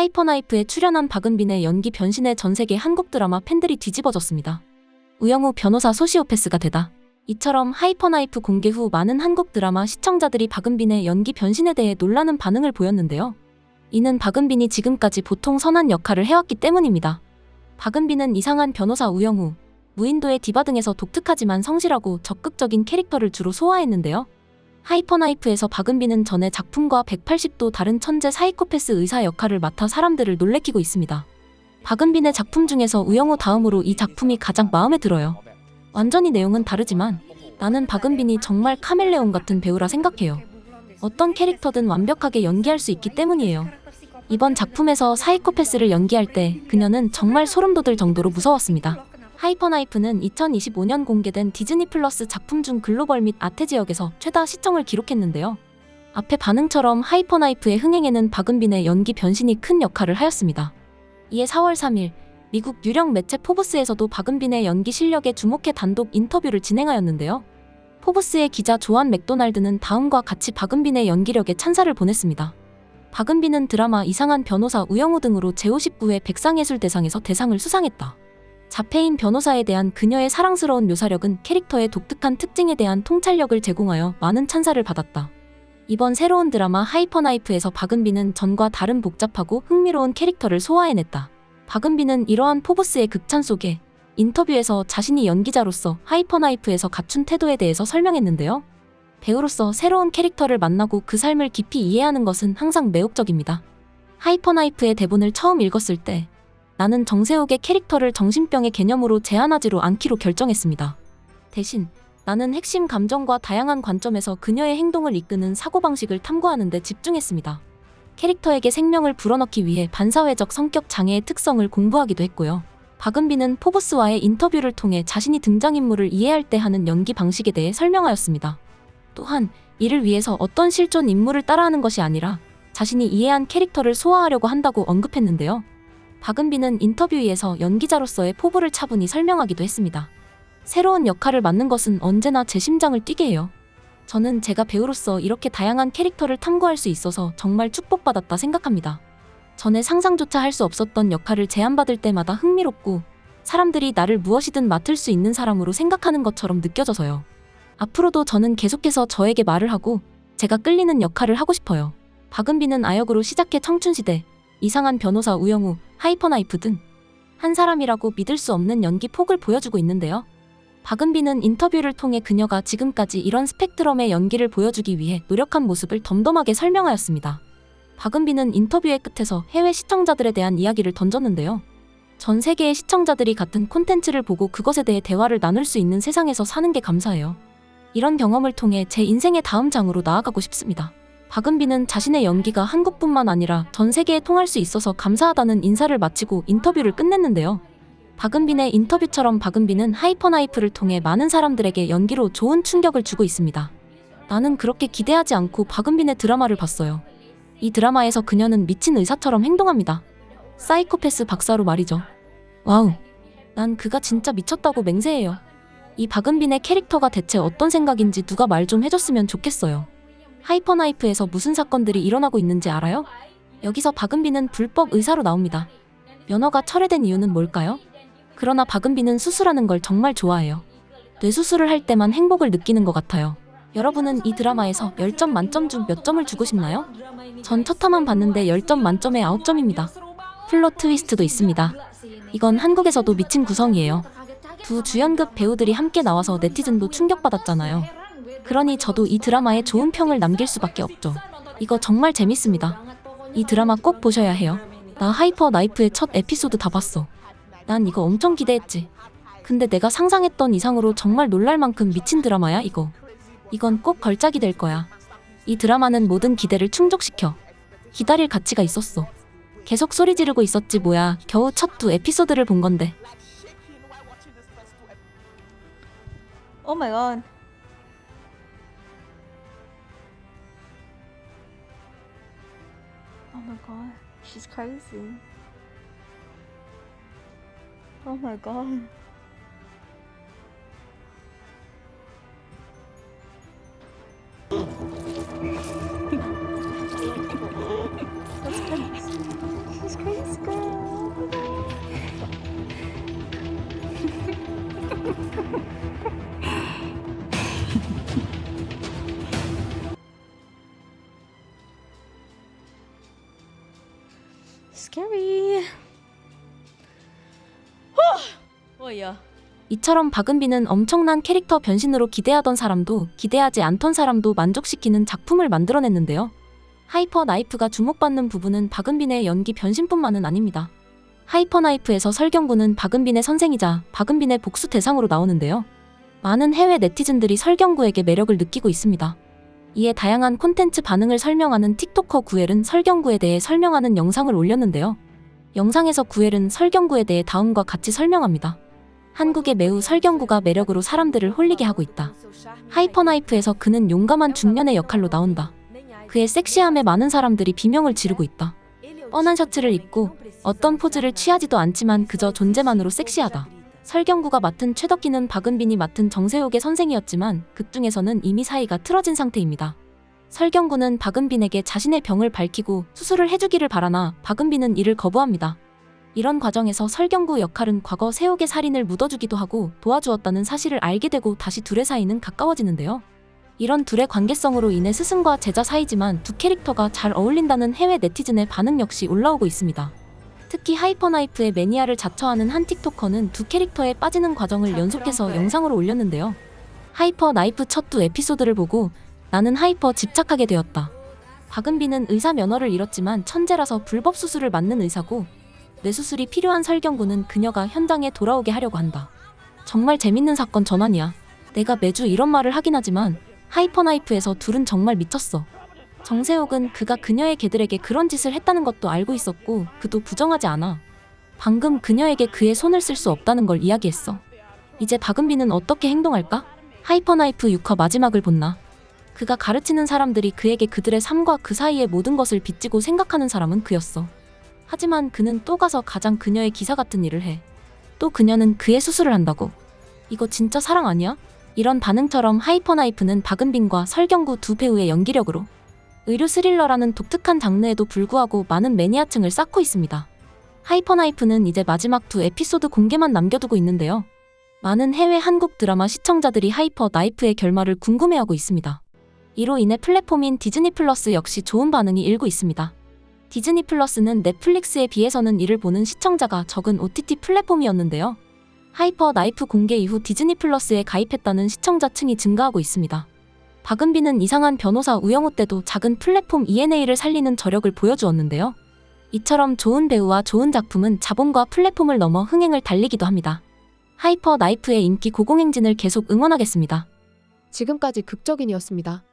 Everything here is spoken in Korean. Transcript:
하이퍼나이프에 출연한 박은빈의 연기 변신에 전 세계 한국 드라마 팬들이 뒤집어졌습니다. 우영우 변호사 소시오패스가 되다. 이처럼 하이퍼나이프 공개 후 많은 한국 드라마 시청자들이 박은빈의 연기 변신에 대해 놀라는 반응을 보였는데요. 이는 박은빈이 지금까지 보통 선한 역할을 해왔기 때문입니다. 박은빈은 이상한 변호사 우영우, 무인도의 디바 등에서 독특하지만 성실하고 적극적인 캐릭터를 주로 소화했는데요. 하이퍼나이프에서 박은빈은 전에 작품과 180도 다른 천재 사이코패스 의사 역할을 맡아 사람들을 놀래키고 있습니다. 박은빈의 작품 중에서 우영우 다음으로 이 작품이 가장 마음에 들어요. 완전히 내용은 다르지만 나는 박은빈이 정말 카멜레온 같은 배우라 생각해요. 어떤 캐릭터든 완벽하게 연기할 수 있기 때문이에요. 이번 작품에서 사이코패스를 연기할 때 그녀는 정말 소름 돋을 정도로 무서웠습니다. 하이퍼나이프는 2025년 공개된 디즈니 플러스 작품 중 글로벌 및 아태 지역에서 최다 시청을 기록했는데요. 앞의 반응처럼 하이퍼나이프의 흥행에는 박은빈의 연기 변신이 큰 역할을 하였습니다. 이에 4월 3일 미국 유령 매체 포브스에서도 박은빈의 연기 실력에 주목해 단독 인터뷰를 진행하였는데요. 포브스의 기자 조한 맥도날드는 다음과 같이 박은빈의 연기력에 찬사를 보냈습니다. 박은빈은 드라마 이상한 변호사 우영우 등으로 제59회 백상예술대상에서 대상을 수상했다. 자폐인 변호사에 대한 그녀의 사랑스러운 묘사력은 캐릭터의 독특한 특징에 대한 통찰력을 제공하여 많은 찬사를 받았다. 이번 새로운 드라마 하이퍼나이프에서 박은빈은 전과 다른 복잡하고 흥미로운 캐릭터를 소화해냈다. 박은빈은 이러한 포브스의 극찬 속에 인터뷰에서 자신이 연기자로서 하이퍼나이프에서 갖춘 태도에 대해서 설명했는데요. 배우로서 새로운 캐릭터를 만나고 그 삶을 깊이 이해하는 것은 항상 매혹적입니다. 하이퍼나이프의 대본을 처음 읽었을 때 나는 정세욱의 캐릭터를 정신병의 개념으로 제한하지로 않기로 결정했습니다. 대신 나는 핵심 감정과 다양한 관점에서 그녀의 행동을 이끄는 사고방식을 탐구하는 데 집중했습니다. 캐릭터에게 생명을 불어넣기 위해 반사회적 성격 장애의 특성을 공부하기도 했고요. 박은빈은 포브스와의 인터뷰를 통해 자신이 등장인물을 이해할 때 하는 연기 방식에 대해 설명하였습니다. 또한 이를 위해서 어떤 실존 인물을 따라하는 것이 아니라 자신이 이해한 캐릭터를 소화하려고 한다고 언급했는데요. 박은빈은 인터뷰에서 연기자로서의 포부를 차분히 설명하기도 했습니다. 새로운 역할을 맡는 것은 언제나 제 심장을 뛰게 해요. 저는 제가 배우로서 이렇게 다양한 캐릭터를 탐구할 수 있어서 정말 축복받았다 생각합니다. 전에 상상조차 할 수 없었던 역할을 제안받을 때마다 흥미롭고 사람들이 나를 무엇이든 맡을 수 있는 사람으로 생각하는 것처럼 느껴져서요. 앞으로도 저는 계속해서 저에게 말을 하고 제가 끌리는 역할을 하고 싶어요. 박은빈은 아역으로 시작해 청춘시대, 이상한 변호사 우영우, 하이퍼나이프 등 한 사람이라고 믿을 수 없는 연기 폭을 보여주고 있는데요. 박은빈은 인터뷰를 통해 그녀가 지금까지 이런 스펙트럼의 연기를 보여주기 위해 노력한 모습을 덤덤하게 설명하였습니다. 박은빈은 인터뷰의 끝에서 해외 시청자들에 대한 이야기를 던졌는데요. 전 세계의 시청자들이 같은 콘텐츠를 보고 그것에 대해 대화를 나눌 수 있는 세상에서 사는 게 감사해요. 이런 경험을 통해 제 인생의 다음 장으로 나아가고 싶습니다. 박은빈은 자신의 연기가 한국뿐만 아니라 전 세계에 통할 수 있어서 감사하다는 인사를 마치고 인터뷰를 끝냈는데요. 박은빈의 인터뷰처럼 박은빈은 하이퍼나이프를 통해 많은 사람들에게 연기로 좋은 충격을 주고 있습니다. 나는 그렇게 기대하지 않고 박은빈의 드라마를 봤어요. 이 드라마에서 그녀는 미친 의사처럼 행동합니다. 사이코패스 박사로 말이죠. 와우. 난 그가 진짜 미쳤다고 맹세해요. 이 박은빈의 캐릭터가 대체 어떤 생각인지 누가 말 좀 해줬으면 좋겠어요. 하이퍼나이프에서 무슨 사건들이 일어나고 있는지 알아요? 여기서 박은빈은 불법 의사로 나옵니다. 면허가 철회된 이유는 뭘까요? 그러나 박은빈은 수술하는 걸 정말 좋아해요. 뇌수술을 할 때만 행복을 느끼는 것 같아요. 여러분은 이 드라마에서 10점 만점 중 몇 점을 주고 싶나요? 전 첫 화만 봤는데 10점 만점에 9점입니다. 플롯 트위스트도 있습니다. 이건 한국에서도 미친 구성이에요. 두 주연급 배우들이 함께 나와서 네티즌도 충격받았잖아요. 그러니 저도 이 드라마에 좋은 평을 남길 수밖에 없죠. 이거 정말 재밌습니다. 이 드라마 꼭 보셔야 해요. 나 하이퍼 나이프의 첫 에피소드 다 봤어. 난 이거 엄청 기대했지. 근데 내가 상상했던 이상으로 정말 놀랄 만큼 미친 드라마야, 이거. 이건 꼭 걸작이 될 거야. 이 드라마는 모든 기대를 충족시켜. 기다릴 가치가 있었어. 계속 소리 지르고 있었지 뭐야. 겨우 첫 두 에피소드를 본 건데. Oh my god. Oh my god, she's crazy. Oh my god. She's crazy girl. Scary. 뭐야? 이처럼 박은빈은 엄청난 캐릭터 변신으로 기대하던 사람도 기대하지 않던 사람도 만족시키는 작품을 만들어냈는데요. 하이퍼 나이프가 주목받는 부분은 박은빈의 연기 변신뿐만은 아닙니다. 하이퍼 나이프에서 설경구는 박은빈의 선생이자 박은빈의 복수 대상으로 나오는데요. 많은 해외 네티즌들이 설경구에게 매력을 느끼고 있습니다. 이에 다양한 콘텐츠 반응을 설명하는 틱토커 구엘은 설경구에 대해 설명하는 영상을 올렸는데요. 영상에서 구엘은 설경구에 대해 다음과 같이 설명합니다. 한국의 매우 설경구가 매력으로 사람들을 홀리게 하고 있다. 하이퍼나이프에서 그는 용감한 중년의 역할로 나온다. 그의 섹시함에 많은 사람들이 비명을 지르고 있다. 뻔한 셔츠를 입고 어떤 포즈를 취하지도 않지만 그저 존재만으로 섹시하다. 설경구가 맡은 최덕기는 박은빈이 맡은 정세욱의 선생이었지만 극 중에서는 이미 사이가 틀어진 상태입니다. 설경구는 박은빈에게 자신의 병을 밝히고 수술을 해주기를 바라나 박은빈은 이를 거부합니다. 이런 과정에서 설경구 역할은 과거 세옥의 살인을 묻어주기도 하고 도와주었다는 사실을 알게 되고 다시 둘의 사이는 가까워지는데요. 이런 둘의 관계성으로 인해 스승과 제자 사이지만 두 캐릭터가 잘 어울린다는 해외 네티즌의 반응 역시 올라오고 있습니다. 특히 하이퍼나이프의 매니아를 자처하는 한 틱토커는 두 캐릭터에 빠지는 과정을 연속해서 영상으로 올렸는데요. 하이퍼 나이프 첫 두 에피소드를 보고 나는 하이퍼 집착하게 되었다. 박은빈은 의사 면허를 잃었지만 천재라서 불법 수술을 맞는 의사고 뇌수술이 필요한 설경구는 그녀가 현장에 돌아오게 하려고 한다. 정말 재밌는 사건 전환이야. 내가 매주 이런 말을 하긴 하지만 하이퍼나이프에서 둘은 정말 미쳤어. 정세욱은 그가 그녀의 개들에게 그런 짓을 했다는 것도 알고 있었고 그도 부정하지 않아. 방금 그녀에게 그의 손을 쓸 수 없다는 걸 이야기했어. 이제 박은빈은 어떻게 행동할까? 하이퍼나이프 6화 마지막을 본나. 그가 가르치는 사람들이 그에게 그들의 삶과 그 사이의 모든 것을 빚지고 생각하는 사람은 그였어. 하지만 그는 또 가서 가장 그녀의 기사 같은 일을 해. 또 그녀는 그의 수술을 한다고. 이거 진짜 사랑 아니야? 이런 반응처럼 하이퍼나이프는 박은빈과 설경구 두 배우의 연기력으로 의료 스릴러라는 독특한 장르에도 불구하고 많은 매니아층을 쌓고 있습니다. 하이퍼나이프는 이제 마지막 두 에피소드 공개만 남겨두고 있는데요. 많은 해외 한국 드라마 시청자들이 하이퍼 나이프의 결말을 궁금해하고 있습니다. 이로 인해 플랫폼인 디즈니 플러스 역시 좋은 반응이 일고 있습니다. 디즈니 플러스는 넷플릭스에 비해서는 이를 보는 시청자가 적은 OTT 플랫폼이었는데요. 하이퍼 나이프 공개 이후 디즈니 플러스에 가입했다는 시청자층이 증가하고 있습니다. 박은빈은 이상한 변호사 우영우 때도 작은 플랫폼 ENA를 살리는 저력을 보여주었는데요. 이처럼 좋은 배우와 좋은 작품은 자본과 플랫폼을 넘어 흥행을 달리기도 합니다. 하이퍼 나이프의 인기 고공행진을 계속 응원하겠습니다. 지금까지 극적인이었습니다.